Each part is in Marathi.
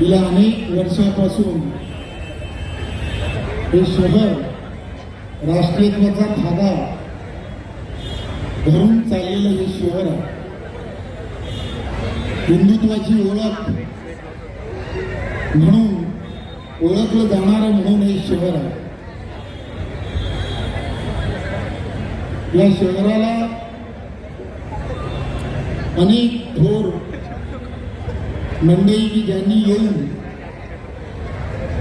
गेल्या अनेक वर्षापासून हे शहर राष्ट्रीयत्वाचा धागा धरून चाललेलं हे शहर आहे. हिंदुत्वाची ओळख म्हणून ओळखलं जाणारं म्हणून हे शहर आहे. या शहराला अनेक थोर मंडळी ज्यांनी येऊन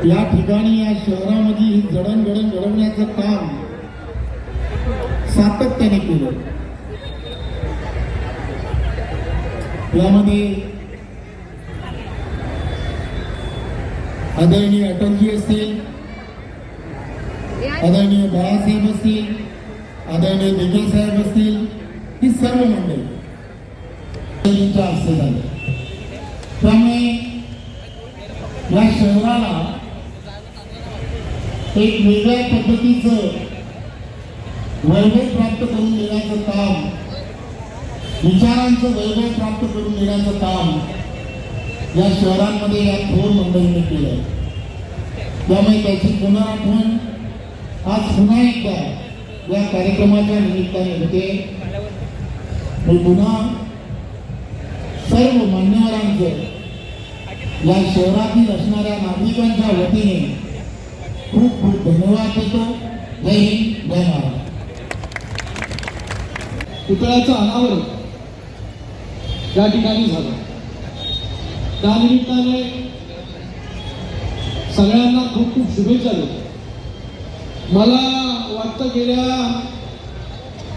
या ठिकाणी या शहरामध्ये ही जडणघडण घडवण्याचं काम सातत्याने केलं. यामध्ये आदरणीय अटलजी असतील आदरणीय बाळासाहेब असतील आदरणीय दिगे साहेब असतील ही सर्व मंडळी. असं झालं त्यामुळे या शहराला एक वेगळ्या पद्धतीचं वैभव प्राप्त करून देण्याचं काम विचारांचं वैभव प्राप्त करून देण्याचं काम या शहरांमध्ये या थोर मंडळीने केलं त्यामुळे त्याची पुन्हा आज पुन्हा एकदा या कार्यक्रमाच्या निमित्ताने होते. पुन्हा सर्व मान्यवरांचं या शहरातील असणाऱ्या नागरिकांच्या वतीने खूप खूप धन्यवाद देतो. जय हिंद जय महाराज पुतळ्याचं अनावरण त्या ठिकाणी झालं. त्यानिमित्ताने सगळ्यांना खूप खूप शुभेच्छा देतो. मला वाटतं गेल्या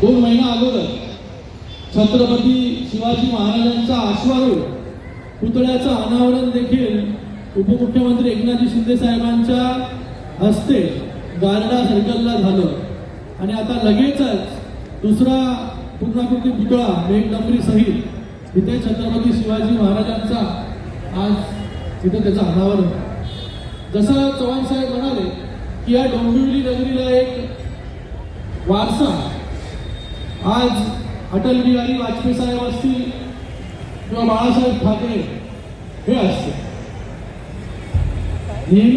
दोन महिना अगोदर छत्रपती शिवाजी महाराजांचा आश्वारूढ पुतळ्याचं अनावरण देखील उपमुख्यमंत्री एकनाथजी शिंदे साहेबांच्या हस्ते गारडा सर्कलला झालं. आणि आता लगेचच दुसरा पूर्णाकृती पुतळा मेघडंबरी सहित इथे छत्रपती शिवाजी महाराजांचा आज तिथे त्याचं अनावरण जसं चव्हाण साहेब म्हणाले की या डोंबिवली नगरीला एक वारसा. आज अटल बिहारी वाजपेयी साहेब असतील किंवा बाळासाहेब ठाकरे हे असते नेहमी